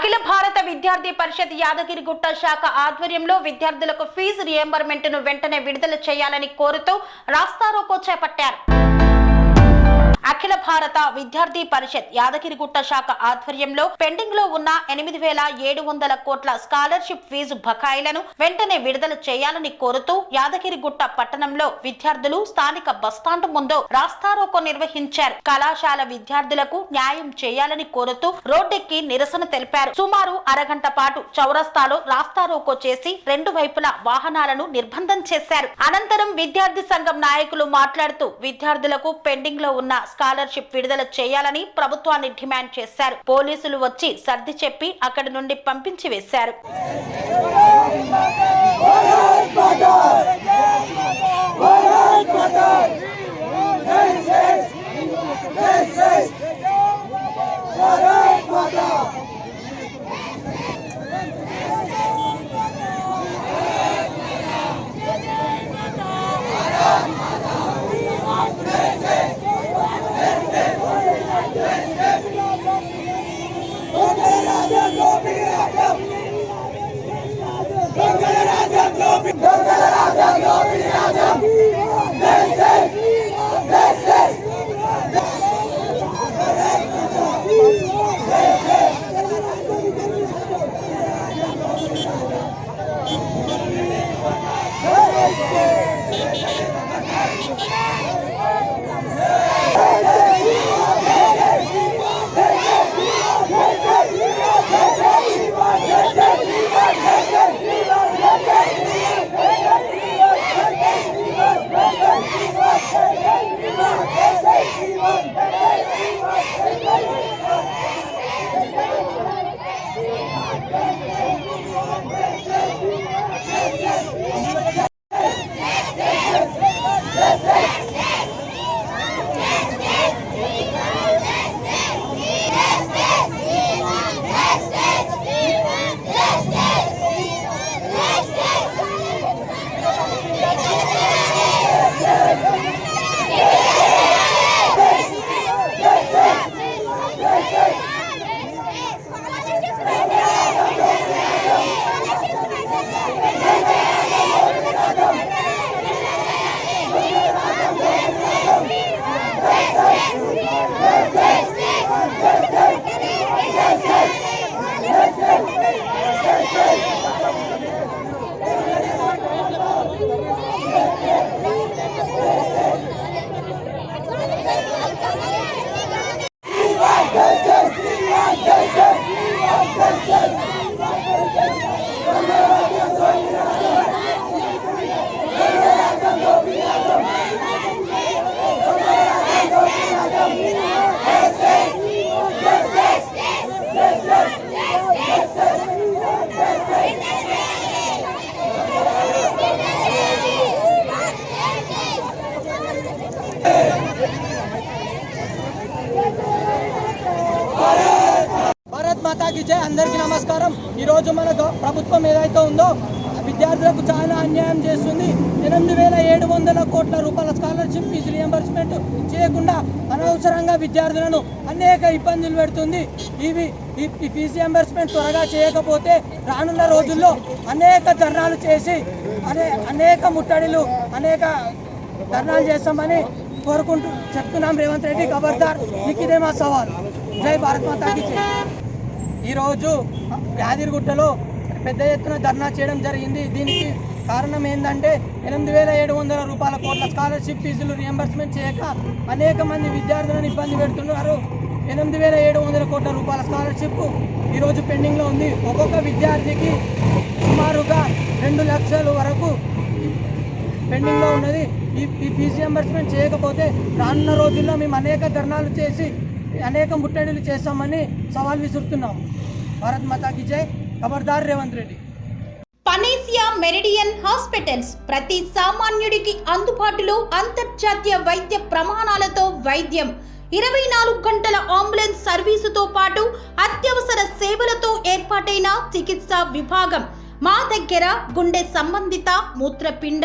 అఖిల భారత విద్యార్థి పరిషత్ యాదగిరిగుట్ట శాఖ ఆధ్వర్యంలో విద్యార్థులకు ఫీజు రియంబర్మెంట్ను వెంటనే విడుదల చేయాలని కోరుతూ రాస్తారోకో చేపట్టారు. అఖిల భారత విద్యార్థి పరిషత్ యాదగిరిగుట్ట శాఖ ఆధ్వర్యంలో పెండింగ్లో ఉన్న ఎనిమిది వేల ఏడు వందల కోట్ల స్కాలర్షిప్ ఫీజు బకాయిలను వెంటనే విడుదల చేయాలని కోరుతూ యాదగిరిగుట్ట పట్టణంలో విద్యార్థులు స్థానిక బస్టాండ్ ముందు రాస్తారోకో నిర్వహించారు. కళాశాల విద్యార్థులకు న్యాయం చేయాలని కోరుతూ రోడ్డెక్కి నిరసన తెలిపారు. సుమారు అరగంట పాటు చౌరస్తాలో రాస్తారోకో చేసి రెండు వైపులా వాహనాలను నిర్బంధం చేశారు. అనంతరం విద్యార్థి సంఘం నాయకులు మాట్లాడుతూ విద్యార్థులకు పెండింగ్లో ఉన్న స్కాలర్షిప్ విడుదల చేయాలని ప్రభుత్వాన్ని డిమాండ్ చేశారు. పోలీసులు వచ్చి సర్ది చెప్పి అక్కడి నుండి పంపించి వేశారు. Yeah. భారత్ మాతాకి జై. అందరికీ నమస్కారం. ఈరోజు మన ప్రభుత్వం ఏదైతే ఉందో విద్యార్థులకు చాలా అన్యాయం చేస్తుంది. ఎనిమిది వేల ఏడు వందల కోట్ల రూపాయల స్కాలర్షిప్ ఫీజు రియంబర్స్మెంట్ చేయకుండా అనవసరంగా విద్యార్థులను అనేక ఇబ్బందులు పెడుతుంది. ఇవి ఈ ఫీజు రియంబర్స్మెంట్ త్వరగా చేయకపోతే రానున్న రోజుల్లో అనేక ధర్నాలు చేసి అనే అనేక ముట్టడిలు అనేక ధర్నాలు చేస్తామని కోరుకుంటూ చెప్తున్నాం రేవంత్ రెడ్డి ఖబర్దార్. మీకు ఇదే మా సవాల్. జై భారత్ మాతాకి ఈరోజు యాదిరిగుట్టలో పెద్ద ఎత్తున ధర్నా చేయడం జరిగింది. దీనికి కారణం ఏంటంటే ఎనిమిది వేల ఏడు వందల రూపాయల కోట్ల స్కాలర్షిప్ ఫీజులు రియంబర్స్మెంట్ చేయక అనేక మంది విద్యార్థులను ఇబ్బంది పెడుతున్నారు. ఎనిమిది వేల ఏడు వందల కోట్ల రూపాయల స్కాలర్షిప్ ఈరోజు పెండింగ్లో ఉంది. ఒక్కొక్క విద్యార్థికి సుమారుగా రెండు లక్షల వరకు పెండింగ్లో ఉన్నది. ఈ ఈ ఫీజు రియంబర్స్మెంట్ చేయకపోతే రానున్న రోజుల్లో మేము అనేక ధర్నాలు చేసి అనేక ముట్టడిలు చేస్తామని సవాల్ విసురుతున్నాం. భారత్ మాతాకి జై. ఖబర్దార్ Revanth Reddy. Panacea Meridian hospitals ప్రతి సామాన్యుడికి అందుబాటులో అంతర్జాతీయ వైద్య ప్రమాణాలతో వైద్యం. ఇరవై నాలుగు గంటల అంబులెన్స్ సర్వీసుతో పాటు అత్యవసర సేవలతో ఏర్పాటైన చికిత్సా విభాగం. మా దగ్గర గుండె సంబంధిత మూత్రపిండ